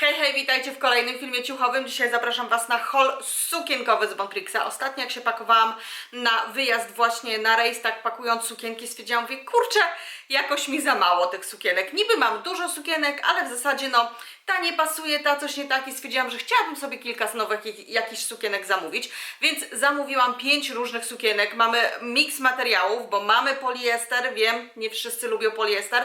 Hej, hej, witajcie w kolejnym filmie ciuchowym. Dzisiaj zapraszam Was na haul sukienkowy z Bonprixa. Ostatnio jak się pakowałam na wyjazd właśnie na rejs, tak pakując sukienki, stwierdziłam, mówię, kurczę, jakoś mi za mało tych sukienek. Niby mam dużo sukienek, ale w zasadzie no, ta nie pasuje, ta coś nie tak i stwierdziłam, że chciałabym sobie kilka z nowych jak- jakichś sukienek zamówić, więc zamówiłam pięć różnych sukienek. Mamy miks materiałów, bo mamy poliester, wiem, nie wszyscy lubią poliester,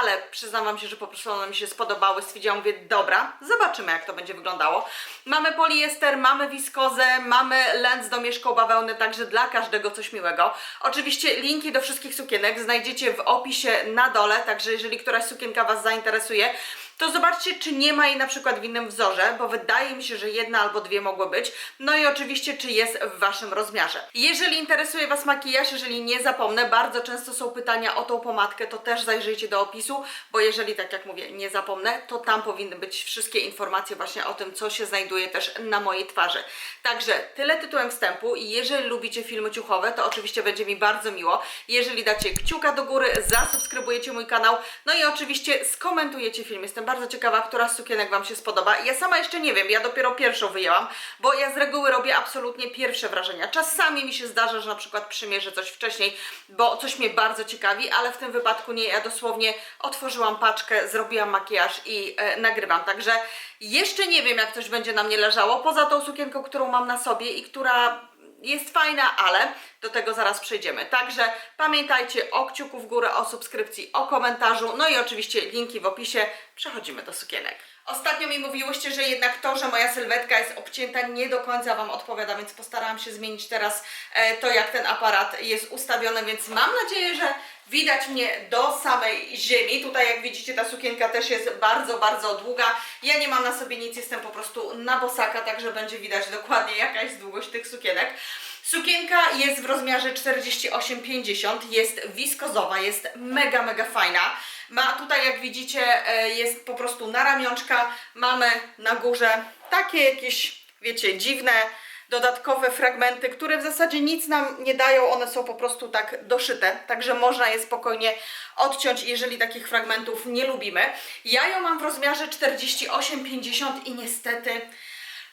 ale przyznam Wam się, że po prostu one mi się spodobały. Stwierdziłam, mówię, dobra, zobaczymy jak to będzie wyglądało. Mamy poliester, mamy wiskozę, mamy lęc do mieszkał bawełny, także dla każdego coś miłego. Oczywiście linki do wszystkich sukienek znajdziecie w opisie na dole, także jeżeli któraś sukienka Was zainteresuje, to zobaczcie, czy nie ma jej na przykład w innym wzorze, bo wydaje mi się, że jedna albo dwie mogły być. No i oczywiście, czy jest w Waszym rozmiarze. Jeżeli interesuje Was makijaż, jeżeli nie zapomnę, bardzo często są pytania o tą pomadkę, to też zajrzyjcie do opisu, bo jeżeli, tak jak mówię, nie zapomnę, to tam powinny być wszystkie informacje właśnie o tym, co się znajduje też na mojej twarzy. Także tyle tytułem wstępu jeżeli lubicie filmy ciuchowe, to oczywiście będzie mi bardzo miło, jeżeli dacie kciuka do góry, zasubskrybujecie mój kanał, no i oczywiście skomentujecie film. Jestem bardzo ciekawa, która z sukienek Wam się spodoba. Ja sama jeszcze nie wiem, ja dopiero pierwszą wyjęłam, bo ja z reguły robię absolutnie pierwsze wrażenia. Czasami mi się zdarza, że na przykład przymierzę coś wcześniej, bo coś mnie bardzo ciekawi, ale w tym wypadku nie, ja dosłownie otworzyłam paczkę, zrobiłam makijaż i e, nagrywam. Także jeszcze nie wiem, jak coś będzie na mnie leżało, poza tą sukienką, którą mam na sobie i która jest fajna, ale do tego zaraz przejdziemy. Także pamiętajcie o kciuku w górę, o subskrypcji, o komentarzu, no i oczywiście linki w opisie. Przechodzimy do sukienek. Ostatnio mi mówiłyście, że jednak to, że moja sylwetka jest obcięta, nie do końca Wam odpowiada, więc postarałam się zmienić teraz e, to, jak ten aparat jest ustawiony, więc mam nadzieję, że widać mnie do samej ziemi. Tutaj, jak widzicie, ta sukienka też jest bardzo, bardzo długa. Ja nie mam na sobie nic, jestem po prostu na bosaka, także będzie widać dokładnie jaka jest długość tych sukienek. Sukienka jest w rozmiarze 48-50, jest wiskozowa, jest mega, mega fajna. Ma tutaj, jak widzicie, e, jest po prostu na ramionczka, mamy na górze takie jakieś, wiecie, dziwne, dodatkowe fragmenty, które w zasadzie nic nam nie dają, one są po prostu tak doszyte, także można je spokojnie odciąć, jeżeli takich fragmentów nie lubimy. Ja ją mam w rozmiarze 48-50 i niestety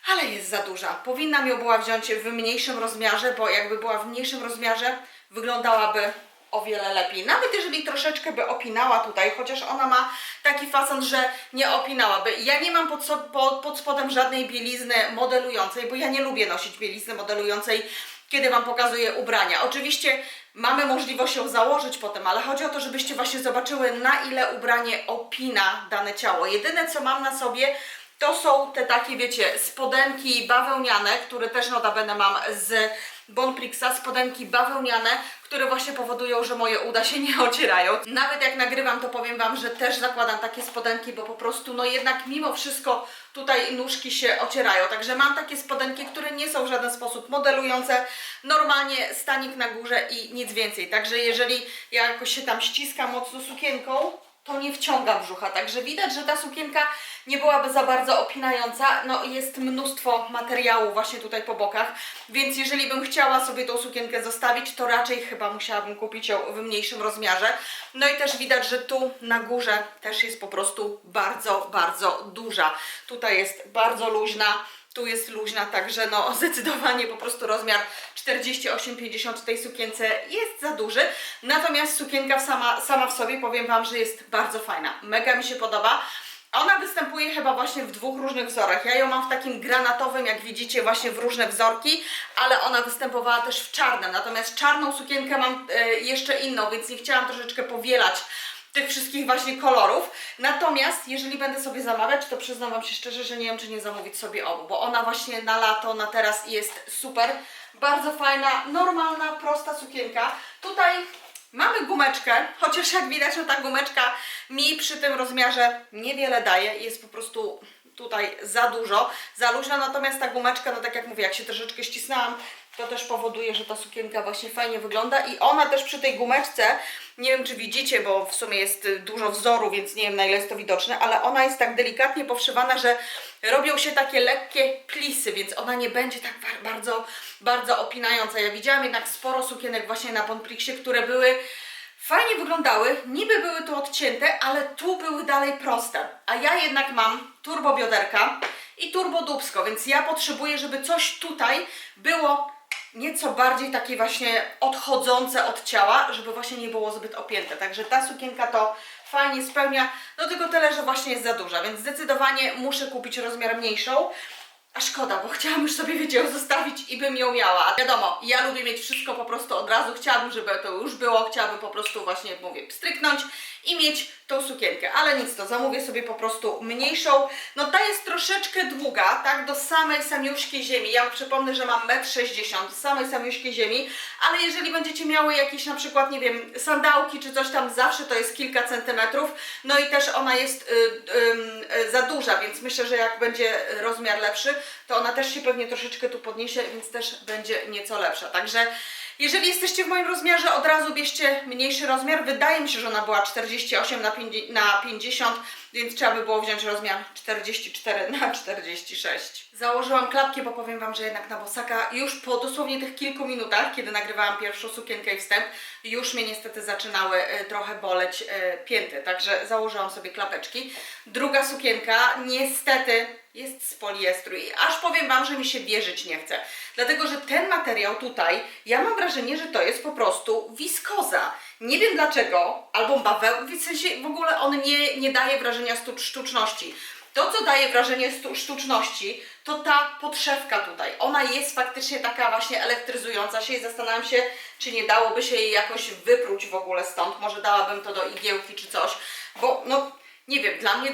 ale jest za duża. Powinnam ją była wziąć w mniejszym rozmiarze, bo jakby była w mniejszym rozmiarze, wyglądałaby o wiele lepiej. Nawet jeżeli troszeczkę by opinała tutaj, chociaż ona ma taki fason, że nie opinałaby. Ja nie mam pod, so, pod, pod spodem żadnej bielizny modelującej, bo ja nie lubię nosić bielizny modelującej, kiedy Wam pokazuję ubrania. Oczywiście mamy możliwość ją założyć potem, ale chodzi o to, żebyście właśnie zobaczyły, na ile ubranie opina dane ciało. Jedyne, co mam na sobie, to są te takie, wiecie, spodenki bawełniane, które też notabene mam z Bonprixa, spodenki bawełniane, które właśnie powodują, że moje uda się nie ocierają. Nawet jak nagrywam, to powiem Wam, że też zakładam takie spodenki, bo po prostu, no jednak mimo wszystko tutaj nóżki się ocierają. Także mam takie spodenki, które nie są w żaden sposób modelujące. Normalnie stanik na górze i nic więcej. Także jeżeli ja jakoś się tam ściskam mocno sukienką, to nie wciąga brzucha. Także widać, że ta sukienka nie byłaby za bardzo opinająca. No jest mnóstwo materiału właśnie tutaj po bokach, więc jeżeli bym chciała sobie tą sukienkę zostawić, to raczej chyba musiałabym kupić ją w mniejszym rozmiarze. No i też widać, że tu na górze też jest po prostu bardzo, bardzo duża. Tutaj jest bardzo luźna. Tu jest luźna, także no zdecydowanie po prostu rozmiar 48-50 w tej sukience jest za duży. Natomiast sukienka sama, sama w sobie powiem Wam, że jest bardzo fajna. Mega mi się podoba. Ona występuje chyba właśnie w dwóch różnych wzorach. Ja ją mam w takim granatowym, jak widzicie, właśnie w różne wzorki, ale ona występowała też w czarnym. Natomiast czarną sukienkę mam e, jeszcze inną, więc nie chciałam troszeczkę powielać tych wszystkich właśnie kolorów. Natomiast jeżeli będę sobie zamawiać, to przyznam Wam się szczerze, że nie wiem, czy nie zamówić sobie obu, bo ona właśnie na lato, na teraz jest super. Bardzo fajna, normalna, prosta sukienka. Tutaj mamy gumeczkę, chociaż jak widać, no ta gumeczka mi przy tym rozmiarze niewiele daje. Jest po prostu tutaj za dużo, za luźno, natomiast ta gumeczka, no tak jak mówię, jak się troszeczkę ścisnęłam, to też powoduje, że ta sukienka właśnie fajnie wygląda i ona też przy tej gumeczce, nie wiem czy widzicie, bo w sumie jest dużo wzoru, więc nie wiem na ile jest to widoczne, ale ona jest tak delikatnie powszywana, że robią się takie lekkie plisy, więc ona nie będzie tak bar- bardzo, bardzo opinająca. Ja widziałam jednak sporo sukienek właśnie na Bonprixie, które były Fajnie wyglądały, niby były tu odcięte, ale tu były dalej proste. A ja jednak mam turbo bioderka i turbo dubsko, więc ja potrzebuję, żeby coś tutaj było nieco bardziej takie właśnie odchodzące od ciała, żeby właśnie nie było zbyt opięte. Także ta sukienka to fajnie spełnia, no tylko tyle, że właśnie jest za duża, więc zdecydowanie muszę kupić rozmiar mniejszą. A szkoda, bo chciałam już sobie, wiecie, ją zostawić i bym ją miała. Wiadomo, ja lubię mieć wszystko po prostu od razu. Chciałabym, żeby to już było. Chciałabym po prostu właśnie, mówię, stryknąć i mieć tą sukienkę. Ale nic, to zamówię sobie po prostu mniejszą. No ta jest troszeczkę długa, tak, do samej samiuszkiej ziemi. Ja przypomnę, że mam 1,60 m, samej samiuszkiej ziemi. Ale jeżeli będziecie miały jakieś na przykład, nie wiem, sandałki czy coś tam, zawsze to jest kilka centymetrów. No i też ona jest y, y, y, za duża, więc myślę, że jak będzie rozmiar lepszy, to ona też się pewnie troszeczkę tu podniesie, więc też będzie nieco lepsza. Także jeżeli jesteście w moim rozmiarze, od razu bierzcie mniejszy rozmiar. Wydaje mi się, że ona była 48 na 50, na 50 więc trzeba by było wziąć rozmiar 44 na 46. Założyłam klapki, bo powiem Wam, że jednak na bosaka już po dosłownie tych kilku minutach, kiedy nagrywałam pierwszą sukienkę i wstęp, już mnie niestety zaczynały e, trochę boleć e, pięty, także założyłam sobie klapeczki. Druga sukienka niestety jest z poliestru i aż powiem Wam, że mi się wierzyć nie chce. Dlatego, że ten materiał tutaj, ja mam wrażenie, że to jest po prostu wiskoza. Nie wiem dlaczego, albo baweł, w sensie w ogóle on nie, nie daje wrażenia sztuczności. To, co daje wrażenie sztuczności, to ta podszewka tutaj. Ona jest faktycznie taka właśnie elektryzująca się i zastanawiam się, czy nie dałoby się jej jakoś wypróć w ogóle stąd. Może dałabym to do igiełki czy coś, bo no nie wiem, dla mnie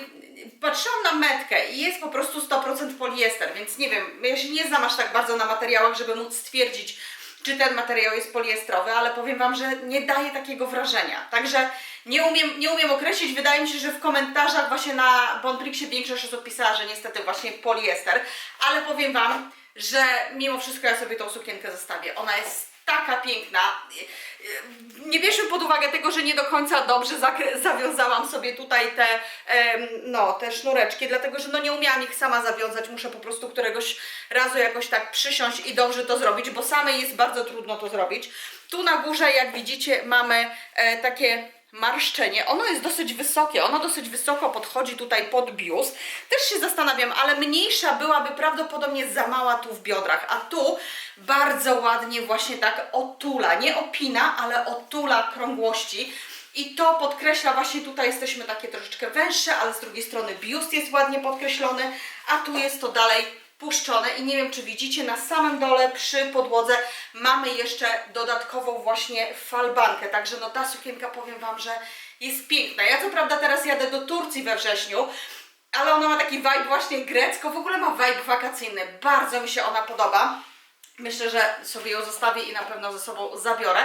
patrzyłam na metkę i jest po prostu 100% poliester, więc nie wiem, ja się nie znam aż tak bardzo na materiałach, żeby móc stwierdzić, czy ten materiał jest poliestrowy, ale powiem Wam, że nie daje takiego wrażenia. Także nie umiem, nie umiem określić, wydaje mi się, że w komentarzach właśnie na Bonprixie większość osób pisała, że niestety właśnie poliester, ale powiem Wam, że mimo wszystko ja sobie tą sukienkę zostawię. Ona jest taka piękna. Nie bierzmy pod uwagę tego, że nie do końca dobrze zawiązałam sobie tutaj te, no, te sznureczki, dlatego że no nie umiałam ich sama zawiązać. Muszę po prostu któregoś razu jakoś tak przysiąść i dobrze to zrobić, bo samej jest bardzo trudno to zrobić. Tu na górze, jak widzicie, mamy e, takie marszczenie. Ono jest dosyć wysokie, ono dosyć wysoko podchodzi tutaj pod biust. Też się zastanawiam, ale mniejsza byłaby prawdopodobnie za mała tu w biodrach, a tu bardzo ładnie właśnie tak otula, nie opina, ale otula krągłości. I to podkreśla właśnie tutaj jesteśmy takie troszeczkę węższe, ale z drugiej strony biust jest ładnie podkreślony, a tu jest to dalej puszczone i nie wiem czy widzicie na samym dole przy podłodze mamy jeszcze dodatkową właśnie falbankę, także no ta sukienka powiem Wam, że jest piękna. Ja co prawda teraz jadę do Turcji we wrześniu, ale ona ma taki vibe właśnie grecko, w ogóle ma vibe wakacyjny, bardzo mi się ona podoba. Myślę, że sobie ją zostawię i na pewno ze sobą zabiorę.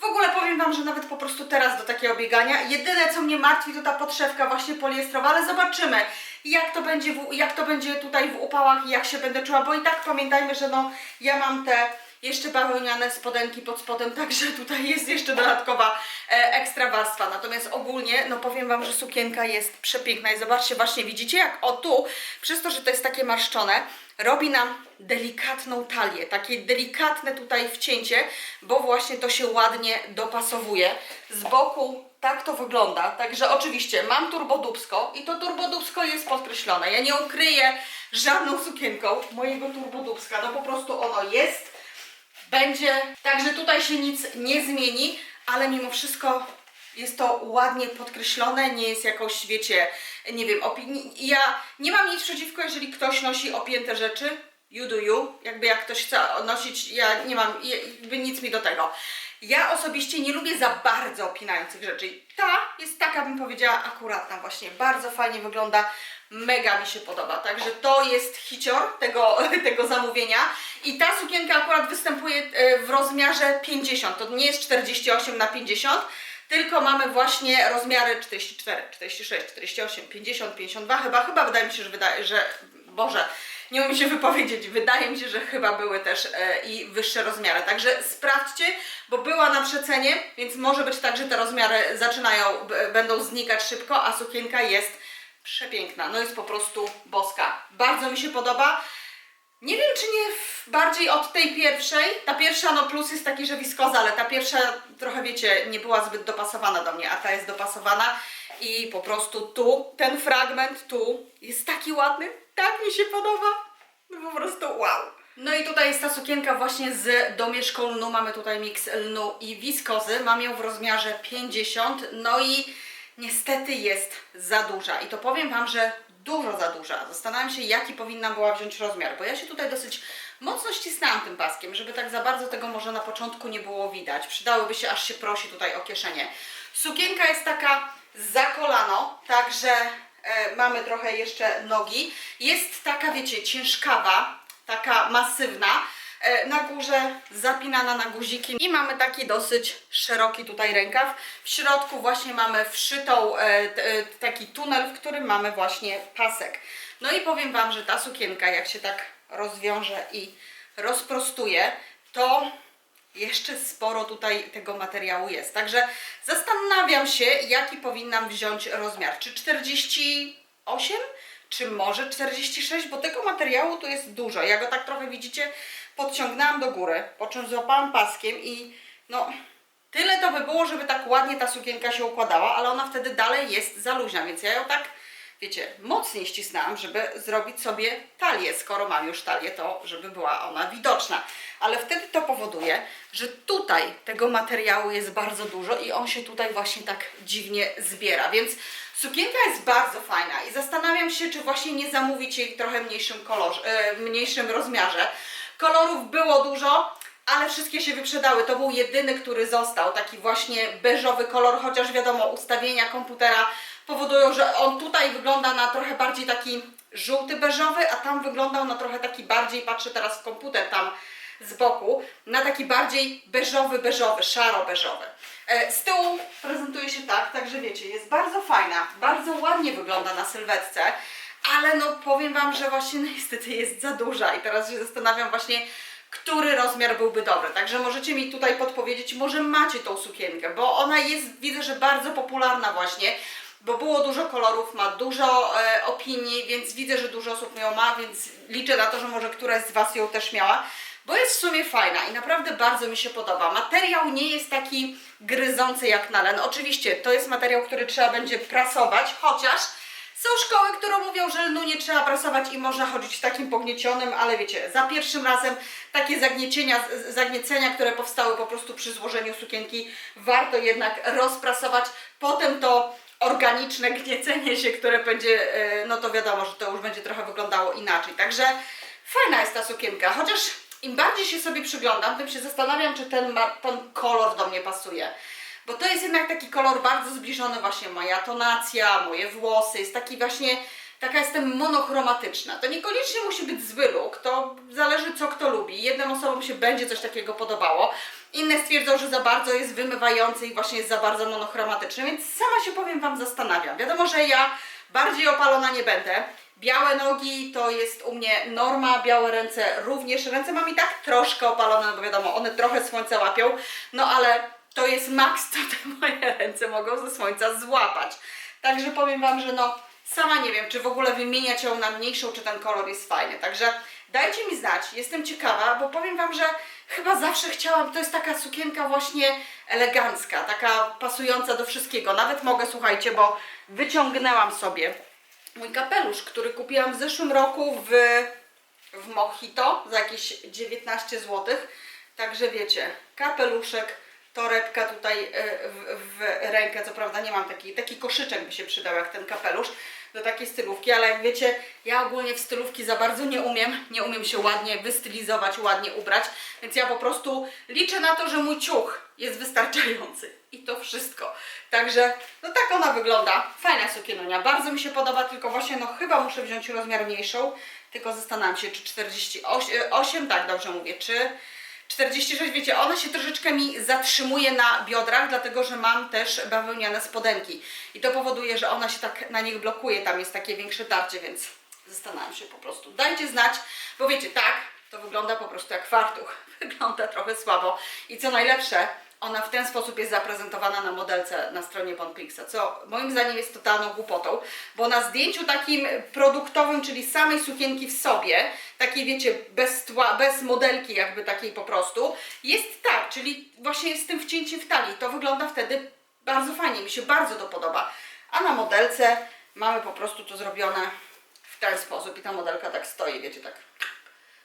W ogóle powiem Wam, że nawet po prostu teraz do takiego biegania, jedyne co mnie martwi to ta podszewka właśnie poliestrowa, ale zobaczymy jak to będzie, w, jak to będzie tutaj w upałach i jak się będę czuła, bo i tak pamiętajmy, że no ja mam te jeszcze bawełniane spodenki pod spodem, także tutaj jest jeszcze dodatkowa e, ekstra warstwa. Natomiast ogólnie, no powiem Wam, że sukienka jest przepiękna i zobaczcie, właśnie widzicie jak o tu, przez to, że to jest takie marszczone, robi nam delikatną talię, takie delikatne tutaj wcięcie, bo właśnie to się ładnie dopasowuje. Z boku tak to wygląda, także oczywiście mam turbodubsko i to turbodubsko jest podkreślone. Ja nie ukryję żadną sukienką mojego turbodubska, no po prostu ono jest, będzie, także tutaj się nic nie zmieni, ale mimo wszystko jest to ładnie podkreślone, nie jest jakoś, wiecie, nie wiem, opinii. Ja nie mam nic przeciwko, jeżeli ktoś nosi opięte rzeczy, you do you, jakby jak ktoś chce nosić, ja nie mam, jakby nic mi do tego. Ja osobiście nie lubię za bardzo opinających rzeczy. Ta jest taka, bym powiedziała, akuratna właśnie, bardzo fajnie wygląda, mega mi się podoba. Także to jest hicior tego, tego zamówienia i ta sukienka akurat występuje e, w rozmiarze 50, to nie jest 48 na 50, tylko mamy właśnie rozmiary 44, 46, 48, 50, 52, chyba, chyba wydaje mi się, że wydaje, że, Boże, nie umiem się wypowiedzieć, wydaje mi się, że chyba były też e, i wyższe rozmiary, także sprawdźcie, bo była na przecenie, więc może być tak, że te rozmiary zaczynają, będą znikać szybko, a sukienka jest przepiękna, no jest po prostu boska, bardzo mi się podoba, Nie wiem, czy nie w- bardziej od tej pierwszej. Ta pierwsza, no plus jest taki, że wiskoza, ale ta pierwsza trochę, wiecie, nie była zbyt dopasowana do mnie, a ta jest dopasowana i po prostu tu, ten fragment tu jest taki ładny, tak mi się podoba. No po prostu wow. No i tutaj jest ta sukienka właśnie z domieszką lnu. Mamy tutaj miks lnu i wiskozy. Mam ją w rozmiarze 50. No i niestety jest za duża. I to powiem Wam, że dużo za duża. Zastanawiam się, jaki powinnam była wziąć rozmiar, bo ja się tutaj dosyć mocno ścisnęłam tym paskiem, żeby tak za bardzo tego może na początku nie było widać. Przydałyby się, aż się prosi tutaj o kieszenie. Sukienka jest taka za kolano, także e, mamy trochę jeszcze nogi. Jest taka, wiecie, ciężkawa, taka masywna. E, Na górze zapinana na guziki i mamy taki dosyć szeroki tutaj rękaw. W środku właśnie mamy wszytą e, e, taki tunel, w którym mamy właśnie pasek. No i powiem Wam, że ta sukienka jak się tak rozwiąże i rozprostuje, to jeszcze sporo tutaj tego materiału jest. Także zastanawiam się, jaki powinnam wziąć rozmiar. Czy 48, czy może 46, bo tego materiału tu jest dużo. Ja go tak trochę widzicie, podciągnęłam do góry, po czym złapałam paskiem i no tyle to by było, żeby tak ładnie ta sukienka się układała, ale ona wtedy dalej jest za luźna, więc ja ją tak wiecie, mocniej ścisnęłam, żeby zrobić sobie talię. Skoro mam już talię, to żeby była ona widoczna. Ale wtedy to powoduje, że tutaj tego materiału jest bardzo dużo i on się tutaj właśnie tak dziwnie zbiera. Więc sukienka jest bardzo fajna i zastanawiam się, czy właśnie nie zamówić jej w trochę mniejszym kolorze, e, mniejszym rozmiarze. Kolorów było dużo, ale wszystkie się wyprzedały. To był jedyny, który został, taki właśnie beżowy kolor, chociaż wiadomo, ustawienia komputera powodują, że on tutaj wygląda na trochę bardziej taki żółty beżowy, a tam wyglądał na trochę taki bardziej, patrzę teraz w komputer tam z boku, na taki bardziej beżowy, beżowy, szaro-beżowy. E, Z tyłu prezentuje się tak, także wiecie, jest bardzo fajna, bardzo ładnie wygląda na sylwetce, ale no powiem Wam, że właśnie niestety jest za duża i teraz się zastanawiam właśnie, który rozmiar byłby dobry. Także możecie mi tutaj podpowiedzieć, może macie tą sukienkę, bo ona jest, widzę, że bardzo popularna właśnie, bo było dużo kolorów, ma dużo e, opinii, więc widzę, że dużo osób ją ma, więc liczę na to, że może któraś z Was ją też miała, bo jest w sumie fajna i naprawdę bardzo mi się podoba. Materiał nie jest taki gryzący jak na len. Oczywiście to jest materiał, który trzeba będzie prasować, chociaż są szkoły, które mówią, że lnu nie trzeba prasować i można chodzić w takim pogniecionym, ale wiecie, za pierwszym razem takie zagniecienia, zagniecenia, które powstały po prostu przy złożeniu sukienki, warto jednak rozprasować. Potem to organiczne gniecenie się, które będzie, e, no to wiadomo, że to już będzie trochę wyglądało inaczej. Także fajna jest ta sukienka, chociaż im bardziej się sobie przyglądam, tym się zastanawiam, czy ten, ten kolor do mnie pasuje. Bo to jest jednak taki kolor bardzo zbliżony właśnie moja tonacja, moje włosy, jest taki właśnie, taka jestem monochromatyczna. To niekoniecznie musi być zły look, to zależy co kto lubi. Jednym osobom się będzie coś takiego podobało, inne stwierdzą, że za bardzo jest wymywający i właśnie jest za bardzo monochromatyczny, więc sama się powiem Wam zastanawiam. Wiadomo, że ja bardziej opalona nie będę. Białe nogi to jest u mnie norma, białe ręce również. Ręce mam i tak troszkę opalone, no bo wiadomo, one trochę słońce łapią, no ale to jest maks, co te moje ręce mogą ze słońca złapać. Także powiem Wam, że no sama nie wiem, czy w ogóle wymieniać ją na mniejszą, czy ten kolor jest fajny. Także dajcie mi znać, jestem ciekawa, bo powiem Wam, że chyba zawsze chciałam, to jest taka sukienka właśnie elegancka, taka pasująca do wszystkiego. Nawet mogę, słuchajcie, bo wyciągnęłam sobie mój kapelusz, który kupiłam w zeszłym roku w, w Mojito za jakieś 19 zł. Także wiecie, kapeluszek, torebka tutaj e, w, w rękę, co prawda nie mam taki, taki koszyczek by się przydał jak ten kapelusz do takiej stylówki, ale jak wiecie, ja ogólnie w stylówki za bardzo nie umiem, nie umiem się ładnie wystylizować, ładnie ubrać, więc ja po prostu liczę na to, że mój ciuch jest wystarczający. I to wszystko. Także no tak ona wygląda, fajna sukienonia, bardzo mi się podoba, tylko właśnie no chyba muszę wziąć rozmiar mniejszą, tylko zastanawiam się, czy 48, tak dobrze mówię, czy 46, wiecie, ona się troszeczkę mi zatrzymuje na biodrach, dlatego że mam też bawełniane spodenki. I to powoduje, że ona się tak na nich blokuje, tam jest takie większe tarcie, więc zastanawiam się po prostu. Dajcie znać, bo wiecie, tak, to wygląda po prostu jak fartuch. Wygląda trochę słabo. I co najlepsze, ona w ten sposób jest zaprezentowana na modelce na stronie Bonprixa, co moim zdaniem jest totalną głupotą, bo na zdjęciu takim produktowym, czyli samej sukienki w sobie, takiej wiecie, bez tła, bez modelki jakby takiej po prostu, jest tak, czyli właśnie jest z tym wcięciem w talii. To wygląda wtedy bardzo fajnie, mi się bardzo to podoba. A na modelce mamy po prostu to zrobione w ten sposób i ta modelka tak stoi, wiecie, tak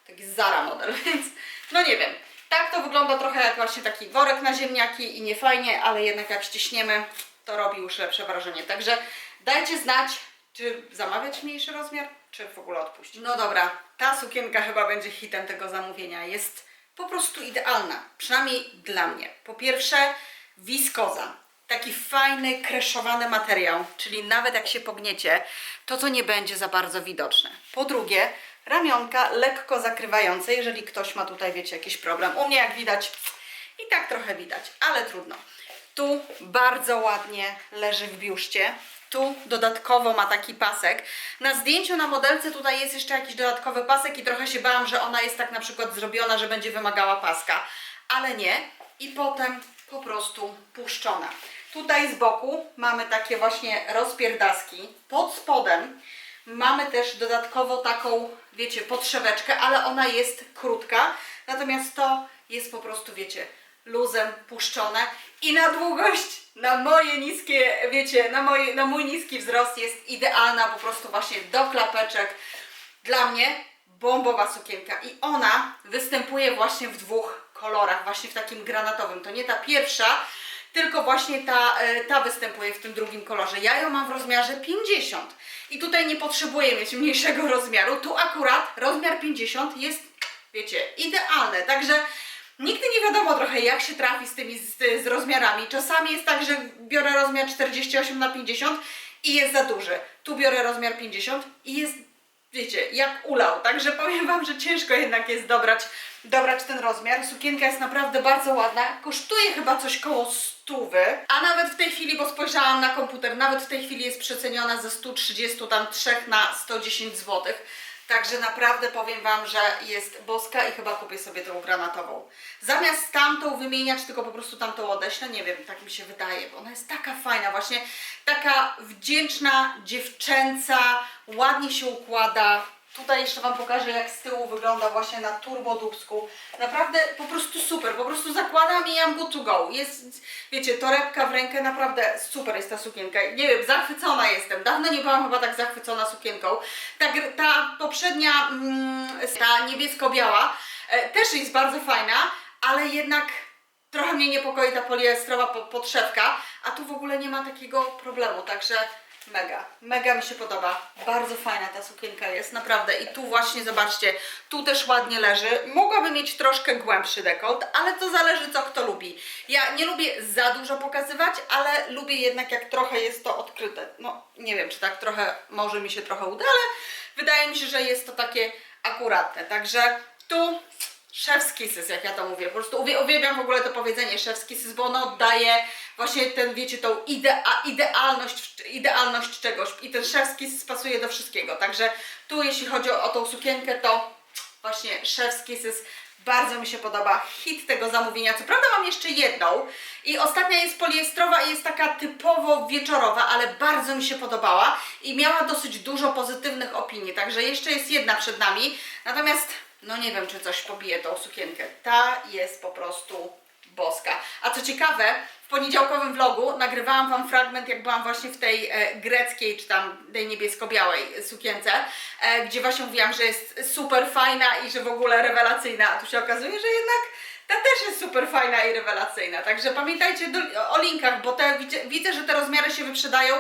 taki Zara model, więc no nie wiem. Tak to wygląda trochę jak właśnie taki worek na ziemniaki i nie fajnie, ale jednak jak ściśniemy, to robi już lepsze wrażenie. Także dajcie znać, czy zamawiać mniejszy rozmiar, czy w ogóle odpuścić. No dobra, ta sukienka chyba będzie hitem tego zamówienia. Jest po prostu idealna, przynajmniej dla mnie. Po pierwsze, wiskoza. Taki fajny, kreszowany materiał, czyli nawet jak się pogniecie, to to nie będzie za bardzo widoczne. Po drugie, ramionka lekko zakrywające, jeżeli ktoś ma tutaj, wiecie, jakiś problem. U mnie, jak widać, i tak trochę widać, ale trudno. Tu bardzo ładnie leży w biuszcie. Tu dodatkowo ma taki pasek. Na zdjęciu na modelce tutaj jest jeszcze jakiś dodatkowy pasek i trochę się bałam, że ona jest tak na przykład zrobiona, że będzie wymagała paska. Ale nie. I potem po prostu puszczona. Tutaj z boku mamy takie właśnie rozpierdaski. Pod spodem mamy też dodatkowo taką, wiecie, podszeweczkę, ale ona jest krótka. Natomiast to jest po prostu, wiecie, luzem puszczone i na długość, na moje niskie, wiecie, na, moje, na mój niski wzrost jest idealna po prostu właśnie do klapeczek. Dla mnie bombowa sukienka i ona występuje właśnie w dwóch kolorach, właśnie w takim granatowym. To nie ta pierwsza, tylko właśnie ta, e, ta występuje w tym drugim kolorze. Ja ją mam w rozmiarze 50 i tutaj nie potrzebuję mieć mniejszego rozmiaru. Tu akurat rozmiar 50 jest, wiecie, idealny. Także nigdy nie wiadomo trochę jak się trafi z tymi z, z rozmiarami. Czasami jest tak, że biorę rozmiar 48 na 50 i jest za duży. Tu biorę rozmiar 50 i jest wiecie, jak ulał. Także powiem Wam, że ciężko jednak jest dobrać, dobrać ten rozmiar. Sukienka jest naprawdę bardzo ładna. Kosztuje chyba coś koło stówy, a nawet w tej chwili, bo spojrzałam na komputer, nawet w tej chwili jest przeceniona ze 130 tam 3 na 110 zł. Także naprawdę powiem Wam, że jest boska i chyba kupię sobie tą granatową. Zamiast tamtą wymieniać, tylko po prostu tamtą odeślę, nie wiem, tak mi się wydaje, bo ona jest taka fajna, właśnie taka wdzięczna, dziewczęca, ładnie się układa. Tutaj jeszcze Wam pokażę, jak z tyłu wygląda właśnie na turbodubsku. Naprawdę po prostu super, po prostu zakładam i I'm good to go. Jest, wiecie, torebka w rękę, naprawdę super jest ta sukienka. Nie wiem, zachwycona jestem. Dawno nie byłam chyba tak zachwycona sukienką. Ta, ta poprzednia, mm, ta niebiesko-biała, e, też jest bardzo fajna, ale jednak trochę mnie niepokoi ta poliestrowa po- podszewka, a tu w ogóle nie ma takiego problemu, także mega, mega mi się podoba. Bardzo fajna ta sukienka jest, naprawdę. I tu właśnie, zobaczcie, tu też ładnie leży. Mogłaby mieć troszkę głębszy dekolt, ale to zależy co kto lubi. Ja nie lubię za dużo pokazywać, ale lubię jednak jak trochę jest to odkryte. No, nie wiem, czy tak trochę, może mi się trochę uda, ale wydaje mi się, że jest to takie akuratne. Także tu Chef's kisses, jak ja to mówię. Po prostu uwie- uwielbiam w ogóle to powiedzenie chef's kisses, bo ono oddaje właśnie ten, wiecie, tą idea, idealność, idealność czegoś. I ten chef's kisses pasuje do wszystkiego. Także tu, jeśli chodzi o, o tą sukienkę, to właśnie chef's kisses bardzo mi się podoba. Hit tego zamówienia. Co prawda mam jeszcze jedną i ostatnia jest poliestrowa i jest taka typowo wieczorowa, ale bardzo mi się podobała i miała dosyć dużo pozytywnych opinii. Także jeszcze jest jedna przed nami. Natomiast no nie wiem, czy coś pobije tą sukienkę. Ta jest po prostu boska. A co ciekawe, w poniedziałkowym vlogu nagrywałam Wam fragment, jak byłam właśnie w tej e, greckiej, czy tam tej niebiesko-białej sukience, e, gdzie właśnie mówiłam, że jest super fajna i że w ogóle rewelacyjna. A tu się okazuje, że jednak ta też jest super fajna i rewelacyjna. Także pamiętajcie do, o linkach, bo te, widzę, widzę, że te rozmiary się wyprzedają.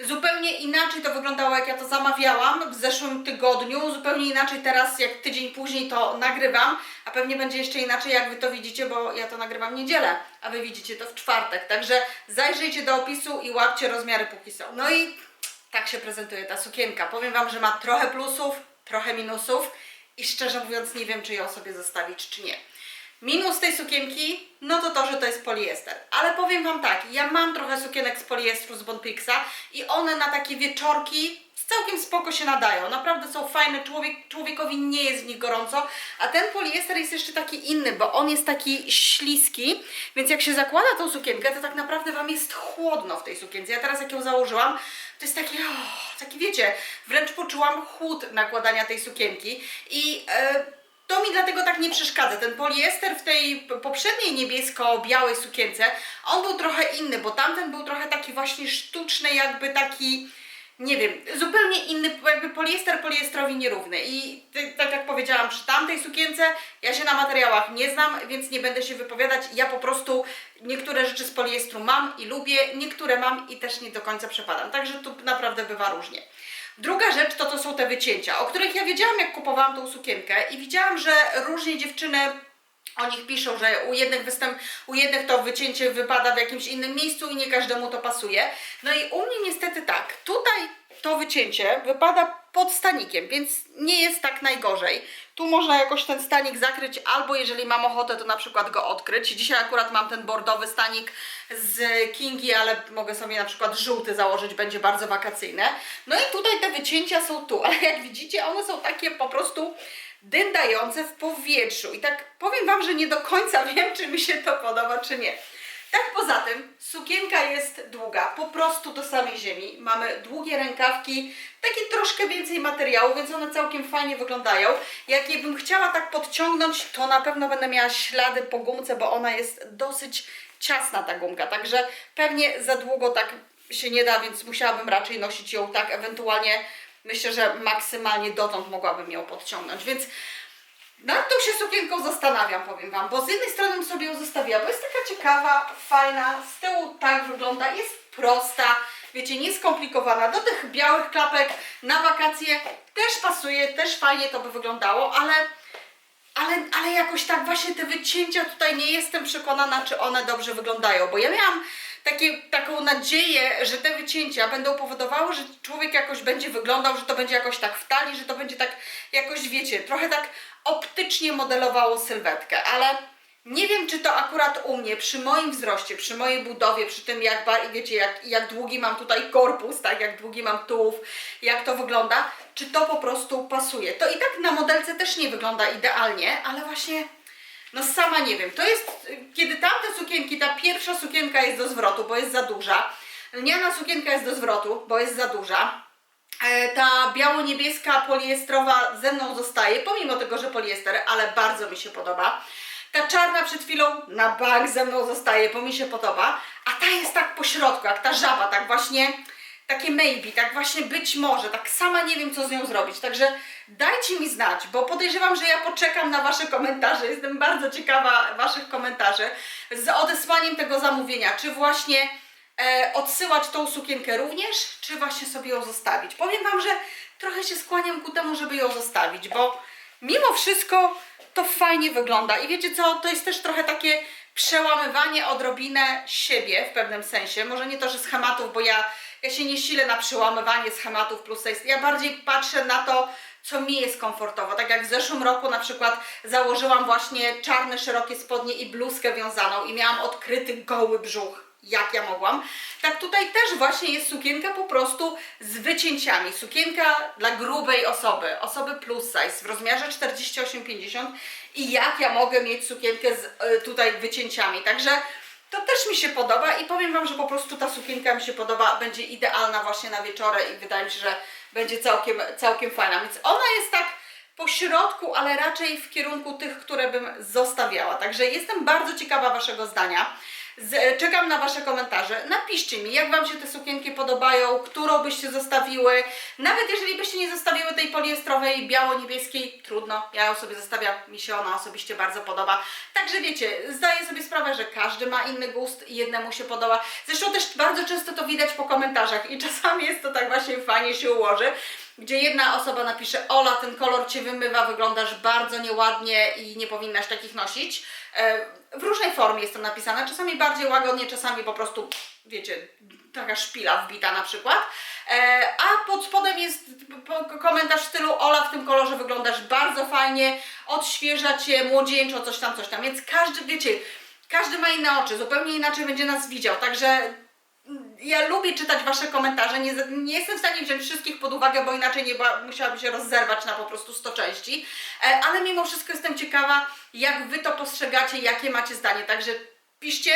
Zupełnie inaczej to wyglądało, jak ja to zamawiałam w zeszłym tygodniu. Zupełnie inaczej teraz, jak tydzień później to nagrywam. A pewnie będzie jeszcze inaczej, jak Wy to widzicie, bo ja to nagrywam w niedzielę, a Wy widzicie to w czwartek. Także zajrzyjcie do opisu i łapcie rozmiary, póki są. No i tak się prezentuje ta sukienka. Powiem Wam, że ma trochę plusów, trochę minusów i szczerze mówiąc nie wiem, czy ją sobie zostawić, czy nie. Minus tej sukienki, no to to, że to jest poliester. Ale powiem Wam tak, ja mam trochę sukienek z poliestru z Bonpixa i one na takie wieczorki całkiem spoko się nadają. Naprawdę są fajne, człowiek, człowiekowi nie jest w nich gorąco, a ten poliester jest jeszcze taki inny, bo on jest taki śliski, więc jak się zakłada tą sukienkę, to tak naprawdę Wam jest chłodno w tej sukience. Ja teraz jak ją założyłam, to jest takie, oh, taki wiecie, wręcz poczułam chłód nakładania tej sukienki i... E, to mi dlatego tak nie przeszkadza. Ten poliester w tej poprzedniej niebiesko-białej sukience, on był trochę inny, bo tamten był trochę taki właśnie sztuczny, jakby taki, nie wiem, zupełnie inny, jakby poliester poliestrowi nierówny. I tak jak powiedziałam, przy tamtej sukience ja się na materiałach nie znam, więc nie będę się wypowiadać. Ja po prostu niektóre rzeczy z poliestru mam i lubię, niektóre mam i też nie do końca przepadam. Także tu naprawdę bywa różnie. Druga rzecz to to są te wycięcia, o których ja wiedziałam jak kupowałam tą sukienkę i widziałam, że różnie dziewczyny o nich piszą, że u jednych występ, u jednych to wycięcie wypada w jakimś innym miejscu i nie każdemu to pasuje. No i u mnie niestety tak, tutaj to wycięcie wypada pod stanikiem, więc nie jest tak najgorzej. Tu można jakoś ten stanik zakryć, albo jeżeli mam ochotę, to na przykład go odkryć. Dzisiaj akurat mam ten bordowy stanik z Kingi, ale mogę sobie na przykład żółty założyć, będzie bardzo wakacyjne. No i tutaj te wycięcia są tu, ale jak widzicie, one są takie po prostu dyndające w powietrzu. I tak powiem Wam, że nie do końca wiem, czy mi się to podoba, czy nie. Tak poza tym, sukienka jest długa, po prostu do samej ziemi. Mamy długie rękawki, takie troszkę więcej materiału, więc one całkiem fajnie wyglądają. Jak je bym chciała tak podciągnąć, to na pewno będę miała ślady po gumce, bo ona jest dosyć ciasna ta gumka, także pewnie za długo tak się nie da, więc musiałabym raczej nosić ją tak, ewentualnie myślę, że maksymalnie dotąd mogłabym ją podciągnąć, więc nad tą się sukienką zastanawiam, powiem Wam, bo z jednej strony bym sobie ją zostawiła, bo jest taka ciekawa, fajna, z tyłu tak wygląda, jest prosta, wiecie, nieskomplikowana, do tych białych klapek na wakacje też pasuje, też fajnie to by wyglądało, ale, ale, ale jakoś tak właśnie te wycięcia tutaj nie jestem przekonana, czy one dobrze wyglądają, bo ja miałam takie, taką nadzieję, że te wycięcia będą powodowały, że człowiek jakoś będzie wyglądał, że to będzie jakoś tak w talii, że to będzie tak jakoś, wiecie, trochę tak optycznie modelowało sylwetkę, ale nie wiem, czy to akurat u mnie, przy moim wzroście, przy mojej budowie, przy tym jak, wiecie, jak, jak długi mam tutaj korpus, tak, jak długi mam tułów, jak to wygląda, czy to po prostu pasuje. To i tak na modelce też nie wygląda idealnie, ale właśnie no sama nie wiem. To jest, kiedy tamte sukienki, ta pierwsza sukienka jest do zwrotu, bo jest za duża. Lniana sukienka jest do zwrotu, bo jest za duża. E, Ta biało-niebieska poliestrowa ze mną zostaje, pomimo tego, że poliester, ale bardzo mi się podoba. Ta czarna przed chwilą na bank ze mną zostaje, bo mi się podoba. A ta jest tak po środku, jak ta żaba, tak właśnie takie maybe, tak właśnie być może, tak sama nie wiem co z nią zrobić, także dajcie mi znać, bo podejrzewam, że ja poczekam na Wasze komentarze, jestem bardzo ciekawa Waszych komentarzy z odesłaniem tego zamówienia, czy właśnie e, odsyłać tą sukienkę również, czy właśnie sobie ją zostawić. Powiem Wam, że trochę się skłaniam ku temu, żeby ją zostawić, bo mimo wszystko to fajnie wygląda. I wiecie co, to jest też trochę takie przełamywanie odrobinę siebie w pewnym sensie, może nie to, że schematów, bo ja, ja się nie silę na przełamywanie schematów plus jest, ja bardziej patrzę na to, co mi jest komfortowo. Tak jak w zeszłym roku na przykład założyłam właśnie czarne, szerokie spodnie i bluzkę wiązaną i miałam odkryty goły brzuch, jak ja mogłam. Tak tutaj też właśnie jest sukienka po prostu z wycięciami. Sukienka dla grubej osoby, osoby plus size w rozmiarze 48-50 i jak ja mogę mieć sukienkę z y, tutaj wycięciami. Także to też mi się podoba i powiem Wam, że po prostu ta sukienka mi się podoba, będzie idealna właśnie na wieczorę i wydaje mi się, że będzie całkiem, całkiem fajna. Więc ona jest tak po środku, ale raczej w kierunku tych, które bym zostawiała. Także jestem bardzo ciekawa Waszego zdania. Z, czekam na Wasze komentarze. Napiszcie mi, jak Wam się te sukienki podobają, którą byście zostawiły. Nawet jeżeli byście nie zostawiły tej poliestrowej, biało-niebieskiej, trudno, ja ją sobie zostawiam, mi się ona osobiście bardzo podoba. Także wiecie, zdaję sobie sprawę, że każdy ma inny gust i jednemu się podoba. Zresztą też bardzo często to widać po komentarzach i czasami jest to tak właśnie fajnie się ułoży, gdzie jedna osoba napisze, Ola, ten kolor Cię wymywa, wyglądasz bardzo nieładnie i nie powinnaś takich nosić. E, W różnej formie jest to napisane, czasami bardziej łagodnie, czasami po prostu, wiecie, taka szpila wbita na przykład. E, A pod spodem jest komentarz w stylu Ola, w tym kolorze wyglądasz bardzo fajnie, odświeża Cię, młodzieńczo, coś tam, coś tam. Więc każdy, wiecie, każdy ma inne oczy, zupełnie inaczej będzie nas widział, także ja lubię czytać Wasze komentarze. Nie, nie jestem w stanie wziąć wszystkich pod uwagę, bo inaczej nie była, musiałabym się rozerwać na po prostu 100 części. E, ale mimo wszystko jestem ciekawa, jak Wy to postrzegacie, jakie macie zdanie. Także piszcie.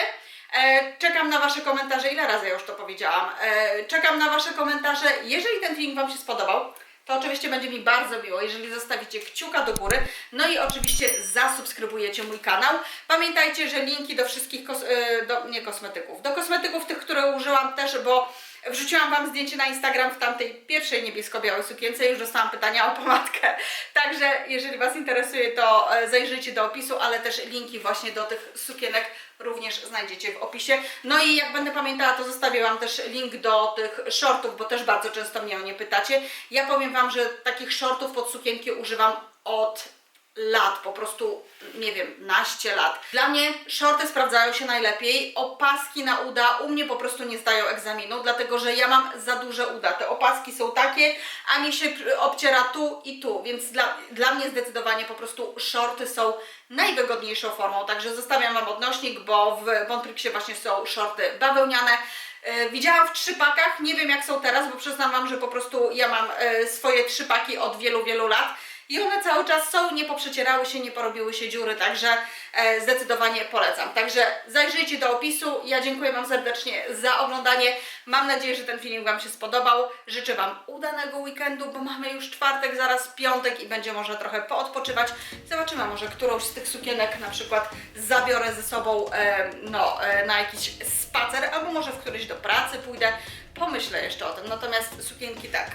E, czekam na Wasze komentarze. Ile razy ja już to powiedziałam? E, czekam na Wasze komentarze. Jeżeli ten film Wam się spodobał, to oczywiście będzie mi bardzo miło, jeżeli zostawicie kciuka do góry. No i oczywiście zasubskrybujecie mój kanał. Pamiętajcie, że linki do wszystkich, kos- e, do, nie kosmetyków, do kosmetyków tych, które użyłam też, bo wrzuciłam Wam zdjęcie na Instagram w tamtej pierwszej niebiesko-białej sukience. Już dostałam pytania o pomadkę. Także jeżeli Was interesuje, to e, zajrzyjcie do opisu, ale też linki właśnie do tych sukienek również znajdziecie w opisie. No i jak będę pamiętała, to zostawię Wam też link do tych shortów, bo też bardzo często mnie o nie pytacie. Ja powiem Wam, że takich shortów pod sukienki używam od lat, po prostu nie wiem, naście lat. Dla mnie shorty sprawdzają się najlepiej, opaski na uda u mnie po prostu nie zdają egzaminu, dlatego że ja mam za duże uda. Te opaski są takie, a mi się obciera tu i tu, więc dla, dla mnie zdecydowanie po prostu shorty są najwygodniejszą formą, także zostawiam Wam odnośnik, bo w Bonprixie właśnie są shorty bawełniane. E, Widziałam w trzypakach, nie wiem jak są teraz, bo przyznam Wam, że po prostu ja mam e, swoje trzypaki od wielu, wielu lat i one cały czas są, nie poprzecierały się, nie porobiły się dziury, także e, zdecydowanie polecam. Także zajrzyjcie do opisu. Ja dziękuję Wam serdecznie za oglądanie. Mam nadzieję, że ten film Wam się spodobał. Życzę Wam udanego weekendu, bo mamy już czwartek, zaraz piątek i będzie można trochę poodpoczywać. Zobaczymy, może którąś z tych sukienek na przykład zabiorę ze sobą e, no, e, na jakiś spacer, albo może w któryś do pracy pójdę. Pomyślę jeszcze o tym. Natomiast sukienki tak,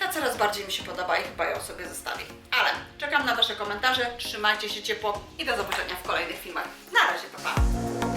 ta coraz bardziej mi się podoba i chyba ją sobie zostawię. Ale czekam na Wasze komentarze, trzymajcie się ciepło i do zobaczenia w kolejnych filmach. Na razie, pa! pa.